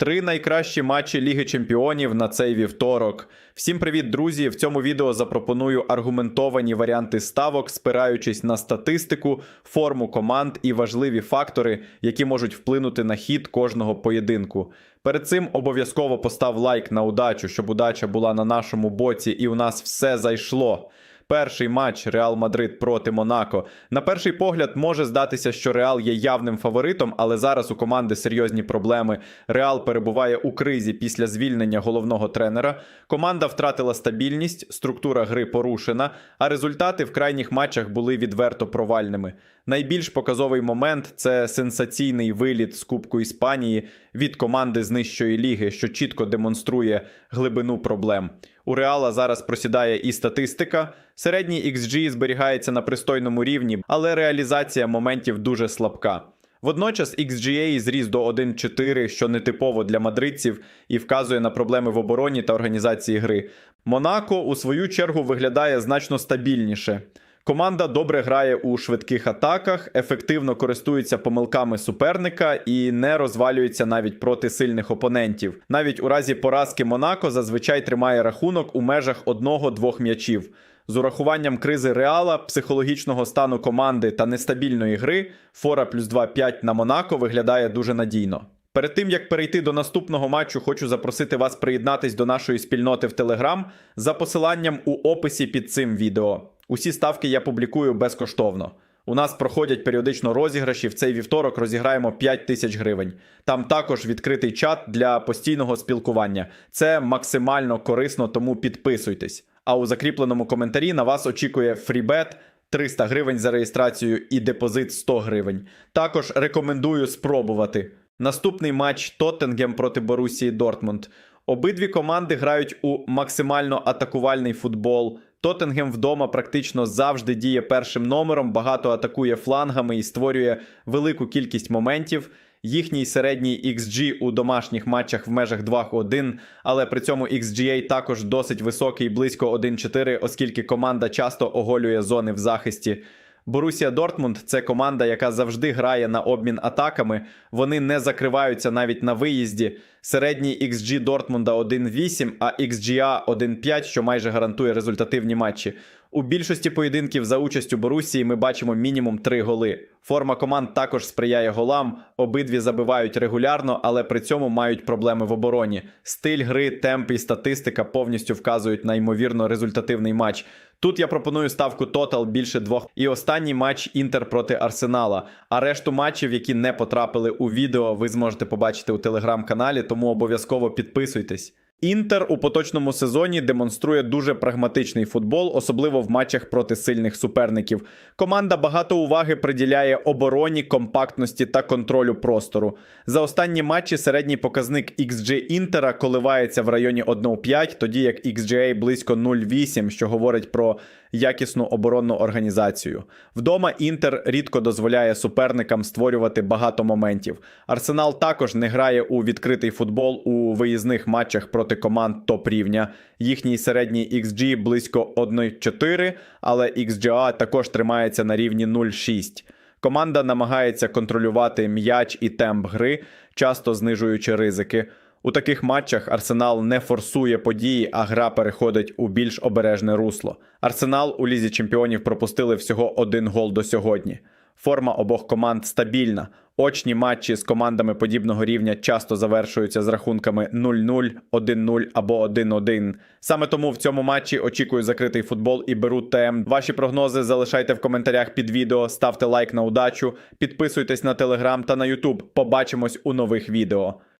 Три найкращі матчі Ліги Чемпіонів на цей вівторок. Всім привіт, друзі! В цьому відео запропоную аргументовані варіанти ставок, спираючись на статистику, форму команд і важливі фактори, які можуть вплинути на хід кожного поєдинку. Перед цим обов'язково постав лайк на удачу, щоб удача була на нашому боці і у нас все зайшло. Перший матч Реал Мадрид проти Монако. На перший погляд може здатися, що Реал є явним фаворитом, але зараз у команди серйозні проблеми. Реал перебуває у кризі після звільнення головного тренера. Команда втратила стабільність, структура гри порушена, а результати в крайніх матчах були відверто провальними. Найбільш показовий момент це сенсаційний виліт з Кубку Іспанії від команди з нижчої ліги, що чітко демонструє глибину проблем. У Реала зараз просідає і статистика. Середній XG зберігається на пристойному рівні, але реалізація моментів дуже слабка. Водночас XGA зріс до 1.4, що нетипово для мадридців, і вказує на проблеми в обороні та організації гри. Монако, у свою чергу, виглядає значно стабільніше. Команда добре грає у швидких атаках, ефективно користується помилками суперника і не розвалюється навіть проти сильних опонентів. Навіть у разі поразки Монако зазвичай тримає рахунок у межах одного-двох м'ячів. З урахуванням кризи Реала, психологічного стану команди та нестабільної гри, фора плюс 2-5 на Монако виглядає дуже надійно. Перед тим як перейти до наступного матчу, хочу запросити вас приєднатись до нашої спільноти в Телеграм за посиланням у описі під цим відео. Усі ставки я публікую безкоштовно. У нас проходять періодично розіграші. В цей вівторок розіграємо 5 тисяч гривень. Там також відкритий чат для постійного спілкування. Це максимально корисно, тому підписуйтесь. А у закріпленому коментарі на вас очікує фрібет 300 гривень за реєстрацію і депозит 100 гривень. Також рекомендую спробувати. Наступний матч Тоттенгем проти Борусії Дортмунд. Обидві команди грають у максимально атакувальний футбол. Тоттенгем вдома практично завжди діє першим номером, багато атакує флангами і створює велику кількість моментів. Їхній середній XG у домашніх матчах в межах 2-1, але при цьому XGA також досить високий, близько 1-4, оскільки команда часто оголює зони в захисті. Борусія Дортмунд це команда, яка завжди грає на обмін атаками. Вони не закриваються навіть на виїзді. Середній XG Дортмунда 1.8, а XGA 1.5, що майже гарантує результативні матчі. У більшості поєдинків за участю Борусії ми бачимо мінімум 3 голи. Форма команд також сприяє голам. Обидві забивають регулярно, але при цьому мають проблеми в обороні. Стиль гри, темп і статистика повністю вказують на ймовірно результативний матч. Тут я пропоную ставку тотал більше двох. І останній матч Інтер проти Арсенала. А решту матчів, які не потрапили у відео, ви зможете побачити у телеграм-каналі, тому обов'язково підписуйтесь. Інтер у поточному сезоні демонструє дуже прагматичний футбол, особливо в матчах проти сильних суперників. Команда багато уваги приділяє обороні, компактності та контролю простору. За останні матчі середній показник XG Інтера коливається в районі 1,5, тоді як XGA близько 0,8, що говорить про якісну оборонну організацію. Вдома Інтер рідко дозволяє суперникам створювати багато моментів. Арсенал також не грає у відкритий футбол у виїзних матчах проти команд топ рівня. Їхній середній XG близько 1,4, але XGA також тримається на рівні 0,6. Команда намагається контролювати м'яч і темп гри, часто знижуючи ризики. У таких матчах Арсенал не форсує події, а гра переходить у більш обережне русло. Арсенал у лізі чемпіонів пропустили всього один гол до сьогодні. Форма обох команд стабільна. Очні матчі з командами подібного рівня часто завершуються з рахунками 0-0, 1-0 або 1-1. Саме тому в цьому матчі очікую закритий футбол і беру ТМ. Ваші прогнози залишайте в коментарях під відео, ставте лайк на удачу, підписуйтесь на телеграм та на Ютуб. Побачимось у нових відео.